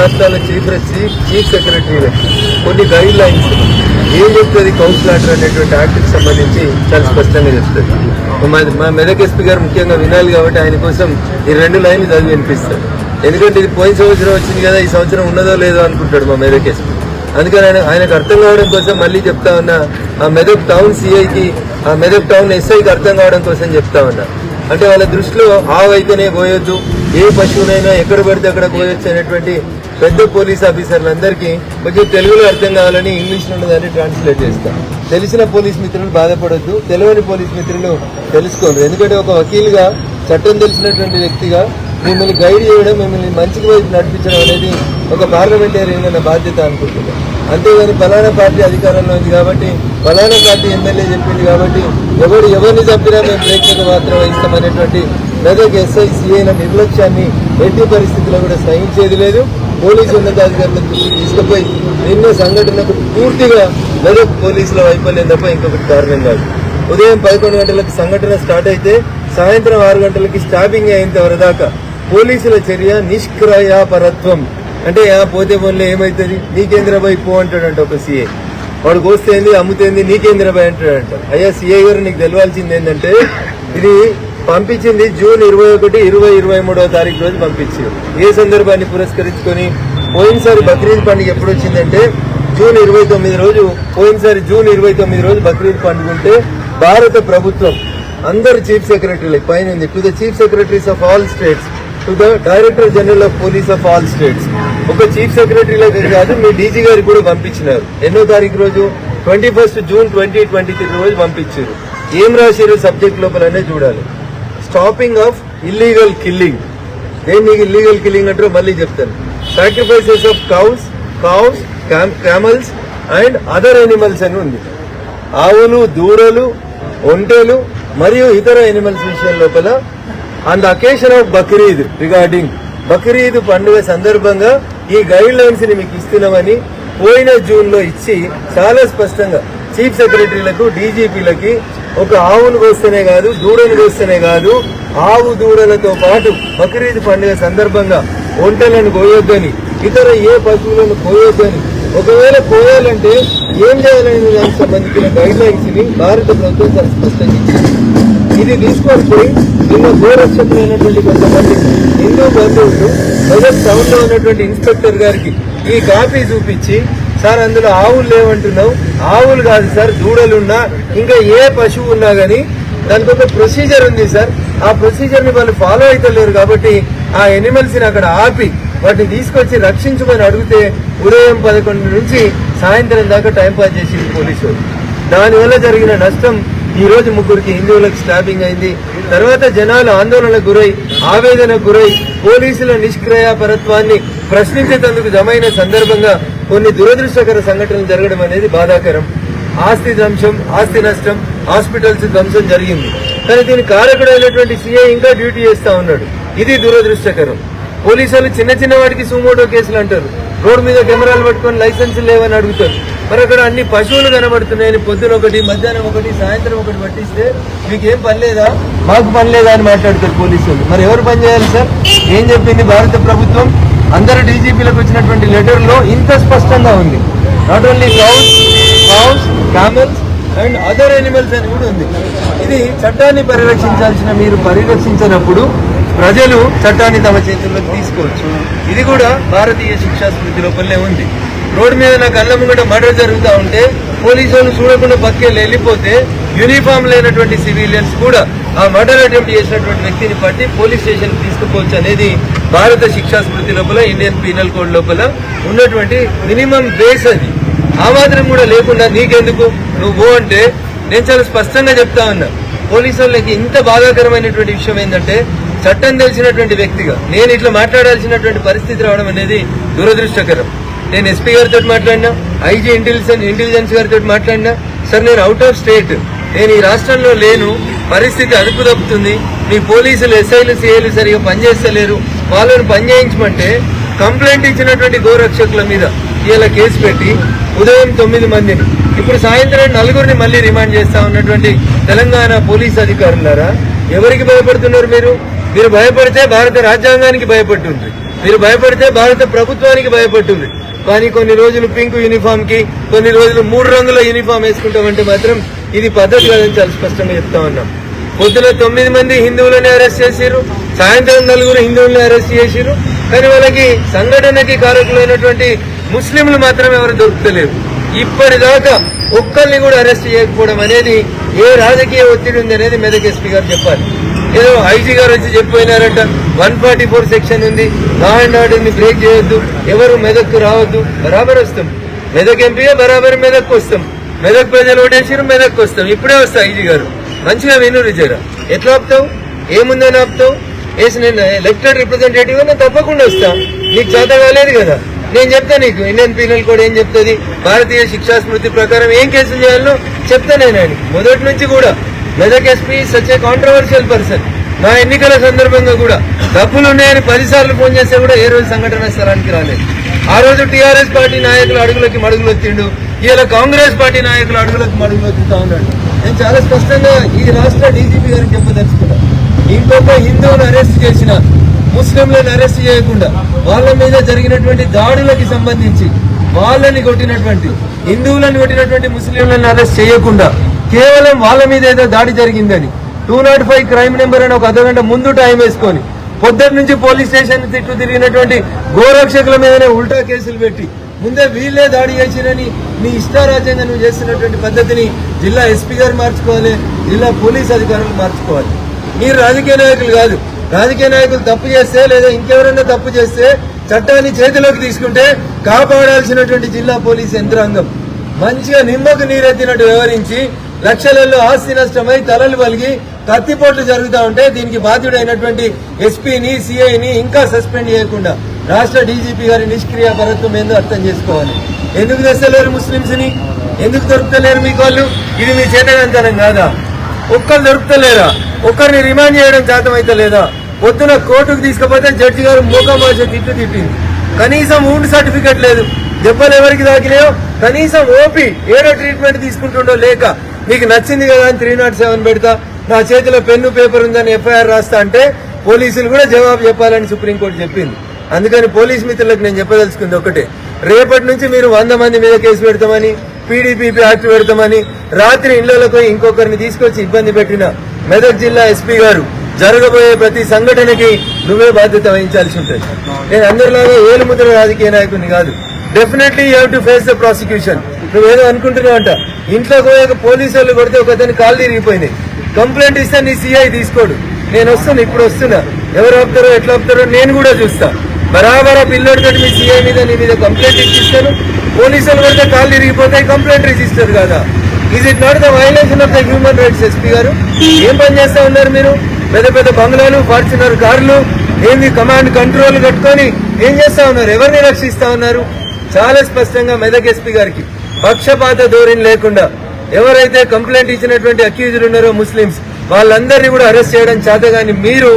రాష్ట్రాల chief chief chief సెక్రటరీలు కొన్ని గైడ్ లైన్స్ ఏం చెప్తుంది కౌన్సిల్ ఆర్డర్ అనేటువంటి యాక్ట్కి సంబంధించి చాలా స్పష్టంగా చెప్తుంది. మా- మా మెదక్ ఎస్పీ గారు ముఖ్యంగా వినాలి కాబట్టి ఆయన కోసం ఈ రెండు లైన్లు చదివి వినిపిస్తారు. ఎందుకంటే ఇది పోయిన సంవత్సరం వచ్చింది కదా ఈ సంవత్సరం ఉన్నదో లేదో అనుకుంటాడు మా మెదక్ ఎస్పీ అందుకని ఆయన ఆయనకు అర్థం కావడం కోసం మళ్ళీ చెప్తా ఉన్నా ఆ మెదక్ టౌన్ సిఐకి ఆ మెదక్ టౌన్ ఎస్ఐకి అర్థం కావడం కోసం చెప్తా ఉన్నా. అంటే వాళ్ళ దృష్టిలో ఆవు అయితేనే పోయొద్దు ఏ పశువునైనా ఎక్కడ పడితే అక్కడ పోయొచ్చు అనేటువంటి పెద్ద పోలీస్ ఆఫీసర్లందరికీ కొంచెం తెలుగులో అర్థం కావాలని ఇంగ్లీష్లో ట్రాన్స్లేట్ చేస్తాం. తెలిసిన పోలీస్ మిత్రులు బాధపడొద్దు. తెలియని పోలీస్ మిత్రులు తెలుసుకోరు ఎందుకంటే ఒక వకీలుగా చట్టం తెలిసినటువంటి వ్యక్తిగా మిమ్మల్ని గైడ్ చేయడం మిమ్మల్ని మంచికి వైపు నడిపించడం అనేది ఒక పార్లమెంటేరియన్ అన్న బాధ్యత అనుకుంటున్నాం. అంతేగాని ఫలానా పార్టీ అధికారంలో ఉంది కాబట్టి ఫలానా పార్టీ ఎమ్మెల్యే చెప్పింది కాబట్టి ఎవరు ఎవరిని చంపినా మేము ప్రేక్షక మాత్రం వహిస్తామనేటువంటి మెదక్ ఎస్ఐ సిఐల నిర్లక్ష్యాన్ని ఎట్టి పరిస్థితుల్లో కూడా సహించేది లేదు. పోలీసు ఉన్నతాధికారులకు దృష్టికి తీసుకుపోయి నిన్న సంఘటనకు పూర్తిగా మెదక్ పోలీసుల వైఫల్యం తప్ప ఇంకొకటి కారణం కాదు. ఉదయం పదకొండు గంటలకు సంఘటన స్టార్ట్ అయితే సాయంత్రం ఆరు గంటలకి స్టాపింగ్ అయ్యేంత దాకా. పోలీసుల చర్య నిష్క్రయాపరత్వం. అంటే ఆ పోతే పనులు ఏమవుతుంది నీకేంద్రబాయ్ పో అంటాడంట ఒక సీఏ వాడు కోస్తేంది అమ్ముతేంది నీకేంద్రబాయ్ అంటాడంట. అయ్యా సీఏ గారు నీకు తెలవాల్సింది ఏంటంటే ఇది పంపించింది జూన్ ఇరవై ఒకటి ఇరవై ఇరవై మూడవ తారీఖు రోజు పంపించారు ఏ సందర్భాన్ని పురస్కరించుకొని పోయినసారి బక్రీద్ పండుగ ఎప్పుడు వచ్చిందంటే జూన్ ఇరవై తొమ్మిది రోజు పోయినసారి జూన్ ఇరవై తొమ్మిది రోజు బక్రీద్ పండుగ ఉంటే భారత ప్రభుత్వం అందరు చీఫ్ సెక్రటరీలు పైన ఉంది. To the chief secretaries of all states to the director general of police of all states. ఒక చీఫ్ సెక్రటరీలో కాదు మీ డీజీ గారికి కూడా పంపించినారు. ఎన్నో తారీఖు రోజు? Twenty first June twenty twenty three రోజు పంపించారు. ఏం రాశారు సబ్జెక్ట్ లోపలనే చూడాలి. స్టాపింగ్ ఆఫ్ ఇల్లీగల్ కిల్లింగ్ నేను నీకు ఇల్లీగల్ కిల్లింగ్ అంటారో మళ్ళీ చెప్తాను. Sacrifices of cows cows camels and other animals అని ఉంది. ఆవులు దూడలు ఒంటెలు మరియు ఇతర ఎనిమల్స్ విషయం లోపల and the occasion of Bakrid regarding Bakrid పండుగ సందర్భంగా ఈ గైడ్ లైన్స్ని మీకు ఇస్తున్నామని పోయిన జూన్లో ఇచ్చి చాలా స్పష్టంగా చీఫ్ సెక్రటరీలకు డీజీపీలకి ఒక ఆవును కోస్తేనే కాదు దూడను కోస్తేనే కాదు ఆవు దూడలతో పాటు బక్రీద్ పండుగ సందర్భంగా ఒంటలను కోయొద్దని ఇతర ఏ పశువులను కోయొద్దని. ఒకవేళ కోయాలంటే ఏం చేయాలనే దానికి సంబంధించిన గైడ్ లైన్స్ని భారత ప్రభుత్వం స్పష్టంగా ఇచ్చింది. ఇది తీసుకొని పోయి నిన్న గోరక్షకులైనటువంటి కొంతమంది హిందూ బంధువులు మెదక్ టౌన్లో ఉన్నటువంటి ఇన్స్పెక్టర్ గారికి ఈ కాపీ చూపించి సార్ అందులో ఆవులు లేవంటున్నావు. ఆవులు కాదు సార్ దూడలున్నా ఇంకా ఏ పశువు ఉన్నా కానీ దానికి ఒక ప్రొసీజర్ ఉంది సార్. ఆ ప్రొసీజర్ని వాళ్ళు ఫాలో అవుతలేరు కాబట్టి ఆ ఎనిమల్స్ని అక్కడ ఆపి వాటిని తీసుకొచ్చి రక్షించమని అడిగితే ఉదయం పదకొండు నుంచి సాయంత్రం దాకా టైం పాస్ చేసింది పోలీసు దానివల్ల జరిగిన నష్టం ఈ రోజు ముగ్గురికి హిందువులకు స్టాపింగ్ అయింది. తర్వాత జనాలు ఆందోళనకు గురై ఆవేదనకు గురై పోలీసుల నిష్క్రియాపరత్వాన్ని ప్రశ్నించేందుకు జమైన సందర్భంగా కొన్ని దురదృష్టకర సంఘటనలు జరగడం అనేది బాధాకరం. ఆస్తి ధ్వంసం ఆస్తి నష్టం హాస్పిటల్స్ ధ్వంసం జరిగింది. కానీ దీని కారకుడైనటువంటి సీఐ ఇంకా డ్యూటీ చేస్తా ఉన్నాడు. ఇది దురదృష్టకరం. పోలీసులు చిన్న చిన్న వాటికి సుమోటో కేసులు అంటారు. రోడ్డు మీద కెమెరాలు పట్టుకొని లైసెన్స్ లేవని అడుగుతారు. మరి అక్కడ అన్ని పశువులు కనబడుతున్నాయని పొద్దున ఒకటి మధ్యాహ్నం ఒకటి సాయంత్రం ఒకటి పట్టిస్తే మీకు ఏం పని లేదా? మాకు పని లేదా అని మాట్లాడతారు పోలీసులు. మరి ఎవరు పని చేయాలి సార్? ఏం చెప్పింది భారత ప్రభుత్వం? అందరు డీజీపీలకు వచ్చినటువంటి లెటర్లో ఇంత స్పష్టంగా ఉంది. Not only cows cows camels and other animals అని కూడా ఉంది. ఇది చట్టాన్ని పరిరక్షించాల్సిన మీరు పరిరక్షించినప్పుడు ప్రజలు చట్టాన్ని తమ చేతుల్లోకి తీసుకోవచ్చు. ఇది కూడా భారతీయ శిక్షా స్మృతి లోపలనే ఉంది. రోడ్డు మీద నాకు కళ్ళ ముంగట మర్డర్ జరుగుతూ ఉంటే పోలీసు వాళ్ళు చూడకుండా పక్కేళ్ళు వెళ్ళిపోతే యూనిఫామ్ లేనటువంటి సివిలియన్స్ కూడా ఆ మర్డర్ అటెంప్ట్ చేసినటువంటి వ్యక్తిని పట్టి పోలీస్ స్టేషన్ తీసుకుపోవచ్చు అనేది భారత శిక్షా స్మృతి లోపల ఇండియన్ పీనల్ కోడ్ లోపల ఉన్నటువంటి మినిమం బేస్ అది. ఆ మాత్రం కూడా లేకుండా నీకెందుకు? నువ్వు అంటే నేను చాలా స్పష్టంగా చెప్తా ఉన్నా. పోలీసు వాళ్ళకి ఇంత బాధాకరమైనటువంటి విషయం ఏంటంటే చట్టం తెలిసినటువంటి వ్యక్తిగా నేను ఇట్లా మాట్లాడాల్సినటువంటి పరిస్థితి రావడం అనేది దురదృష్టకరం. నేను ఎస్పీ గారితో మాట్లాడినా ఐజీ ఇంటెలిజెన్స్ ఇంటెలిజెన్స్ గారితో మాట్లాడినా సార్ నేను అవుట్ ఆఫ్ స్టేట్ నేను ఈ రాష్ట్రంలో లేను పరిస్థితి అదుపు తప్పుతుంది మీ పోలీసులు ఎస్ఐలు సిఐలు సరిగా పనిచేస్తలేరు. వాళ్ళని పని చేయించమంటే కంప్లైంట్ ఇచ్చినటువంటి గోరక్షకుల మీద ఇలా కేసు పెట్టి ఉదయం తొమ్మిది మందిని. ఇప్పుడు సాయంత్రం నలుగురిని మళ్ళీ రిమాండ్ చేస్తా ఉన్నటువంటి తెలంగాణ పోలీస్ అధికారులారా ఎవరికి భయపడుతున్నారు మీరు? మీరు భయపడితే భారత రాజ్యాంగానికి భయపడుతుంది. మీరు భయపడితే భారత ప్రభుత్వానికి భయపడుతుంది. కానీ కొన్ని రోజులు పింక్ యూనిఫామ్కి కొన్ని రోజులు మూడు రంగుల యూనిఫామ్ వేసుకుంటామంటే మాత్రం ఇది పద్ధతి కాదని చాలా స్పష్టంగా చెప్తా ఉన్నాం. పొద్దున తొమ్మిది మంది హిందువులని అరెస్ట్ చేసిర్రు సాయంత్రం నలుగురు హిందువులను అరెస్ట్ చేసిర్రు. కానీ వాళ్ళకి సంఘటనకి కారకులైనటువంటి ముస్లింలు మాత్రం ఎవరు దొరుకుతలేరు. ఇప్పటిదాకా ఒక్కరిని కూడా అరెస్ట్ చేయకపోవడం అనేది ఏ రాజకీయ ఒత్తిడి ఉంది అనేది మెదక్ ఎస్పీ గారు చెప్పాలి. ఏదో ఐజీ గారు వచ్చి చెప్పిపోయినారంట వన్ ఫార్టీ ఫోర్ సెక్షన్ ఉంది లా అండ్ ఆర్డర్ని బ్రేక్ చేయొద్దు ఎవరు మెదక్కు రావద్దు బరాబర్ వస్తాం. మెదక్ ఎంపీగా బరాబర్ మెదక్కు వస్తాం. మెదక్ ప్రజలు ఓటేసిరు మెదక్కు వస్తాం. ఇప్పుడే వస్తా ఐజీ గారు. మంచిగా విను రిజరా ఎట్లా ఆపుతావు? ఏముందని ఆపుతావు? వేసి నేను ఎలక్టెడ్ రిప్రజెంటేటివ్ నేను తప్పకుండా వస్తా. నీకు చేత కాలేదు కదా. నేను చెప్తా నీకు ఇండియన్ పీనల్ కోడ్ ఏం చెప్తుంది? భారతీయ శిక్షా స్మృతి ప్రకారం ఏం కేసులు చేయాలో చెప్తా నేను ఆయన మొదటి నుంచి కూడా. Medak SP such a controversial person నా ఎన్నికల సందర్భంగా కూడా డబ్బులు ఉన్నాయని పదిసార్లు ఫోన్ చేస్తే కూడా ఏ రోజు సంఘటన స్థలానికి రాలేదు. ఆ రోజు టీఆర్ఎస్ పార్టీ నాయకులు అడుగులకి మడుగులు వచ్చిండు ఇలా కాంగ్రెస్ పార్టీ నాయకులు అడుగులకి మడుగులు వచ్చుతా ఉన్నాడు. నేను చాలా స్పష్టంగా ఈ రాష్ట్ర డీజీపీ గారికి చెప్పదలుచుకున్నా ఇంకొక హిందువులు అరెస్ట్ చేసిన ముస్లింలను అరెస్ట్ చేయకుండా వాళ్ళ మీద జరిగినటువంటి దాడులకి సంబంధించి వాళ్ళని కొట్టినటువంటి హిందువులను కొట్టినటువంటి ముస్లింలను అరెస్ట్ చేయకుండా కేవలం వాళ్ళ మీద ఏదో దాడి జరిగిందని two nought five crime number అని ఒక అర్ధగంట ముందు టైం వేసుకొని పొద్దున్న నుంచి పోలీస్ స్టేషన్ తిట్టు తిరిగినటువంటి గోరక్షకుల మీదనే ఉల్టా కేసులు పెట్టి ముందే వీళ్ళే దాడి చేసిరని నీ ఇష్టారాజ్యంగా నువ్వు చేస్తున్నటువంటి పద్ధతిని జిల్లా ఎస్పీ గారు మార్చుకోవాలి జిల్లా పోలీస్ అధికారులు మార్చుకోవాలి. మీరు రాజకీయ నాయకులు కాదు. రాజకీయ నాయకులు తప్పు చేస్తే లేదా ఇంకెవరైనా తప్పు చేస్తే చట్టాన్ని చేతిలోకి తీసుకుంటే కాపాడాల్సినటువంటి జిల్లా పోలీస్ యంత్రాంగం. మంచిగా నిమ్మకు నీరెత్తినట్టు వ్యవహరించి లక్షలలో ఆస్తి నష్టమై తలలు పలిగి కత్తిపోట్లు జరుగుతా ఉంటే దీనికి బాధ్యుడైనటువంటి ఎస్పీని సిఐని ఇంకా సస్పెండ్ చేయకుండా రాష్ట్ర డీజీపీ గారి నిష్క్రియ పరత్వం ఏందో అర్థం చేసుకోవాలి. ఎందుకు తెస్తలేరు ముస్లింస్ని ఎందుకు దొరుకుతలేరు మీకు వాళ్ళు? ఇది మీ చేతనంతనం కాదా? ఒక్కరు దొరుకుతలేరా? ఒక్కరిని రిమాండ్ చేయడం చేతం అయితే లేదా పొద్దున కోర్టుకు తీసుకుపోతే జడ్జి గారు మూకమాష తిట్టు తిట్టింది. కనీసం ఊండ్ సర్టిఫికెట్ లేదు. దెబ్బలు ఎవరికి తాకినాయో? కనీసం ఓపి ఏడో ట్రీట్మెంట్ తీసుకుంటుండో లేక మీకు నచ్చింది కదా అని త్రీ నాట్ సెవెన్ పెడతా నా చేతిలో పెన్ను పేపర్ ఉందని ఎఫ్ఐఆర్ రాస్తా అంటే పోలీసులు కూడా జవాబు చెప్పాలని సుప్రీంకోర్టు చెప్పింది. అందుకని పోలీస్ మిత్రులకు నేను చెప్పదలుచుకుంది ఒకటే. రేపటి నుంచి మీరు వంద మంది మీద కేసు పెడతామని పీడీపీపీ యాక్ట్ పెడతామని రాత్రి ఇళ్ళలోకి ఇంకొకరిని తీసుకొచ్చి ఇబ్బంది పెట్టిన మెదక్ జిల్లా ఎస్పీ గారు జరగబోయే ప్రతి సంఘటనకి నువ్వే బాధ్యత వహించాల్సి ఉంటుంది. నేను అందరిలాగా ఏలుముద్ర రాజకీయ నాయకుని కాదు. Definitely you to face the prosecution నువ్వేదో అనుకుంటున్నావు అంట ఇంట్లో పోయాక పోలీసు వాళ్ళు కొడితే ఒక అతని కాలు తిరిగిపోయినాయి. కంప్లైంట్ ఇస్తే నీ సిఐ తీసుకోడు. నేను వస్తున్నా ఇప్పుడు వస్తున్నా. ఎవరు ఆపుతారో ఎట్లా ఆపుతారో నేను కూడా చూస్తా. బరాబరా పిల్లోడితో మీ సిఐ మీద నీ మీద కంప్లైంట్ ఇచ్చిస్తాను పోలీసులు పడితే కాళ్ళు తిరిగిపోతాయి కంప్లైంట్ రిజిస్టర్ కాదా? Is it not the violation of the human rights SP గారు? ఏం పని చేస్తా ఉన్నారు మీరు? పెద్ద పెద్ద బంగ్లాలు ఫార్చునర్ కార్లు ఏంది కమాండ్ కంట్రోల్ కట్టుకొని ఏం చేస్తా ఉన్నారు? ఎవరిని రక్షిస్తా ఉన్నారు? చాలా స్పష్టంగా మెదక్ ఎస్పీ గారికి. పక్షపాత ధోరణి లేకుండా ఎవరైతే కంప్లైంట్ ఇచ్చినటువంటి అక్యూజ్డ్ ఉన్నారో ముస్లింస్ వాళ్ళందరినీ కూడా అరెస్ట్ చేయడం చేతగాని మీరు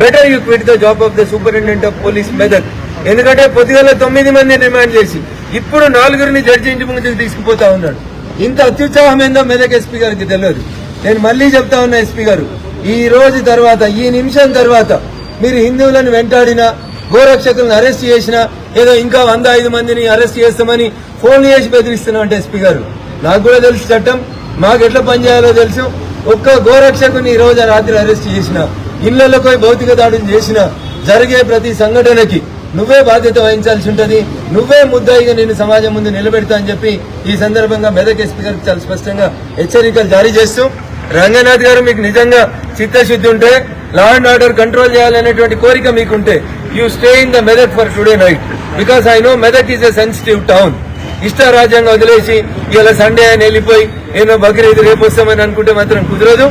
better you quit the job of the superintendent of police Medak ఎందుకంటే పొద్దుగల తొమ్మిది మందిని రిమాండ్ చేసి ఇప్పుడు నాలుగురిని జడ్జి ఇంటి ముందుకు తీసుకుపోతా ఉన్నాడు. ఇంత అత్యుత్సాహం ఏందో మెదక్ ఎస్పీ గారికి తెలియదు. నేను మళ్ళీ చెప్తా ఉన్నా ఎస్పీ గారు ఈ రోజు తర్వాత ఈ నిమిషం తర్వాత మీరు హిందువులను వెంటాడినా గోరక్షకులను అరెస్ట్ చేసినా ఏదో ఇంకా వంద ఐదు మందిని అరెస్ట్ చేస్తామని ఫోన్ చేసి బెదిరిస్తున్నాం అంటే ఎస్పీ గారు. నాకు కూడా తెలుసు చట్టం. మాకు ఎట్లా పనిచేయాలో తెలుసు. ఒక్క గోరక్షకుని ఈ రోజు రాత్రి అరెస్ట్ చేసిన. ఇళ్ళలో పోయి భౌతిక దాడులు చేసిన. జరిగే ప్రతి సంఘటనకి నువ్వే బాధ్యత వహించాల్సి ఉంటుంది. నువ్వే ముద్దాయిగా నేను సమాజం ముందు నిలబెడతా అని చెప్పి ఈ సందర్భంగా మెదక్ ఎస్పీ గారికి చాలా స్పష్టంగా హెచ్చరికలు జారీ చేస్తూ రంగనాథ్ గారు మీకు నిజంగా చిత్తశుద్ధి ఉంటే లా అండ్ ఆర్డర్ కంట్రోల్ చేయాలనేటువంటి కోరిక మీకుంటే you stay in the Medak for today night because I know Medak is a sensitive town ఇష్ట వదిలేసి ఇలా సండే అని వెళ్ళిపోయి ఏదో బక్రీద్ రేపు వస్తామని అనుకుంటే మాత్రం కుదరదు.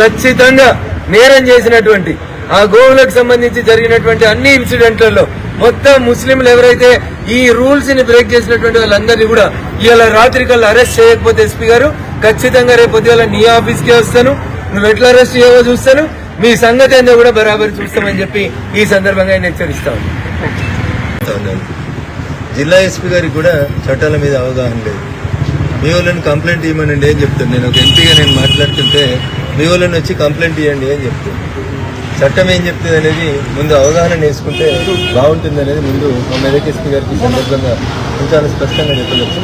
ఖచ్చితంగా నేరం చేసినటువంటి ఆ గోవులకు సంబంధించి జరిగినటువంటి అన్ని ఇన్సిడెంట్లలో మొత్తం ముస్లింలు ఎవరైతే ఈ రూల్స్ని బ్రేక్ చేసినటువంటి వాళ్ళందరినీ కూడా ఇవాళ రాత్రి కల్లా అరెస్ట్ చేయకపోతే ఎస్పీ గారు ఖచ్చితంగా రేపు పొద్దుగాల నీ ఆఫీస్ కే వస్తాను. నువ్వు ఎట్లా అరెస్ట్ చేయవో చూస్తాను. మీ సంగతి ఏందో కూడా బరాబర్ చూస్తామని చెప్పి ఈ సందర్భంగా ఆయన హెచ్చరిస్తాను జిల్లా ఎస్పీ గారికి కూడా చట్టాల మీద అవగాహన లేదు. మీ వాళ్ళని కంప్లైంట్ ఇవ్వమనండి అని చెప్తాను? నేను ఒక ఎంపీగా నేను మాట్లాడుతుంటే మీ వాళ్ళని వచ్చి కంప్లైంట్ ఇవ్వండి అని చెప్తాను. చట్టం ఏం చెప్తుంది అనేది ముందు అవగాహన నేర్చుకుంటే బాగుంటుంది అనేది ముందు మా మెదక్ ఎస్పీ గారికి సందర్భంగా చాలా స్పష్టంగా చెప్పవచ్చు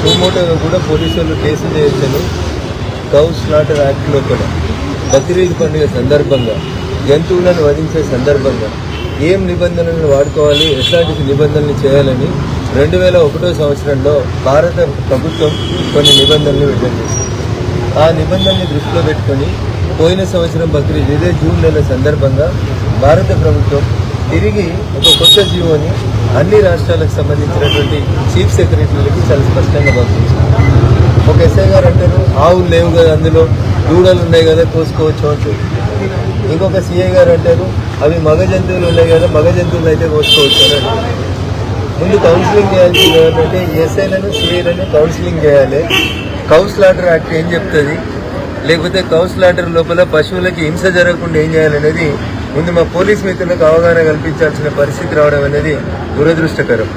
సోమోటో కూడా పోలీసు వాళ్ళు కేసులు చేయొచ్చని గౌ స్లాటర్ యాక్ట్లో కూడా. బక్రీద్ పండుగ సందర్భంగా జంతువులను వధించే సందర్భంగా ఏం నిబంధనలను వాడుకోవాలి? ఎట్లాంటి నిబంధనలు చేయాలని రెండు వేల ఒకటో సంవత్సరంలో భారత ప్రభుత్వం కొన్ని నిబంధనలు విడుదల చేసింది. ఆ నిబంధనని దృష్టిలో పెట్టుకొని పోయిన సంవత్సరం బక్రీద్ ఇదే జూన్ నెల సందర్భంగా భారత ప్రభుత్వం తిరిగి ఒక కొత్త జీవోని అన్ని రాష్ట్రాలకు సంబంధించినటువంటి చీఫ్ సెక్రటరీలకి చాలా స్పష్టంగా పంపించింది. ఒక ఎస్ఐ గారు అంటారు ఆవులు లేవు కదా అందులో దూడలు ఉన్నాయి కదా కోసుకోవచ్చు ఇంకొక సిఐ గారు అంటారు అవి మగ జంతువులు ఉన్నాయి కదా మగ జంతువులు అయితే కోసుకోవచ్చు అని ముందు కౌన్సిలింగ్ చేయాల్సింది ఏంటంటే ఎస్ఐలను సిఐలను కౌన్సిలింగ్ చేయాలి. కౌస్ లాటర్ యాక్ట్ ఏం చెప్తుంది? లేకపోతే కౌస్ లాటర్ లోపల పశువులకి హింస జరగకుండా ఏం చేయాలనేది ముందు మా పోలీస్ మిత్రులకు అవగాహన కల్పించాల్సిన పరిస్థితి రావడం అనేది దురదృష్టకరం.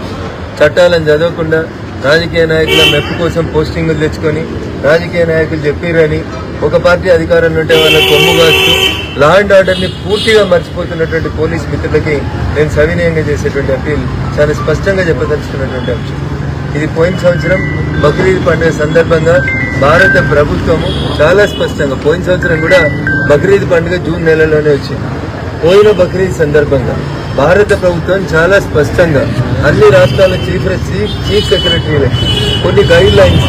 చట్టాలను చదవకుండా రాజకీయ నాయకుల మెప్పు కోసం పోస్టింగులు తెచ్చుకొని రాజకీయ నాయకులు చెప్పిరని ఒక పార్టీ అధికారంలో ఉంటే వాళ్ళ కొమ్ము కాస్తూ లా అండ్ ఆర్డర్ని పూర్తిగా మర్చిపోతున్నటువంటి పోలీస్ మిత్రులకి నేను సవినయంగా చేసేటువంటి అప్పీల్ చాలా స్పష్టంగా చెప్పదలుచుకున్నటువంటి అంశం. ఇది పోయిన సంవత్సరం బక్రీద్ పండుగ సందర్భంగా భారత ప్రభుత్వము చాలా స్పష్టంగా పోయిన సంవత్సరం కూడా బక్రీద్ పండుగ జూన్ నెలలోనే వచ్చింది. పోయిన బక్రీద్ సందర్భంగా భారత ప్రభుత్వం చాలా స్పష్టంగా అన్ని రాష్ట్రాల చీఫ్ చీఫ్ చీఫ్ సెక్రటరీలకి కొన్ని గైడ్ లైన్స్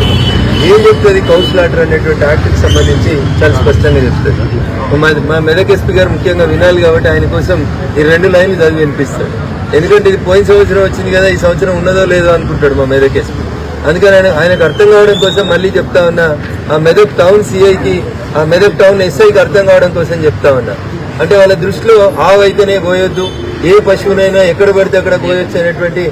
ఏం చెప్తుంది కౌన్సిలాటర్ అనేటువంటి యాక్ట్కి సంబంధించి చాలా స్పష్టంగా చెప్తుంది మా మా మెదక్ ఎస్పీ గారు ముఖ్యంగా వినాలి కాబట్టి ఆయన కోసం ఈ రెండు లైన్లు చదివి వినిపిస్తాడు ఎందుకంటే ఇది పోయిన సంవత్సరం వచ్చింది కదా ఈ సంవత్సరం ఉన్నదో లేదో అనుకుంటాడు మా మెదక్ ఎస్పీ. అందుకని ఆయన ఆయనకు అర్థం కావడం కోసం మళ్ళీ చెప్తా ఉన్నా ఆ మెదక్ టౌన్ సిఐకి ఆ మెదక్ టౌన్ ఎస్ఐకి అర్థం కావడం కోసం చెప్తా ఉన్నా. అంటే వాళ్ళ దృష్టిలో ఆవు అయితేనే పోయొద్దు ఏ పశువునైనా ఎక్కడ పడితే అక్కడ పోయొచ్చు అనేటువంటి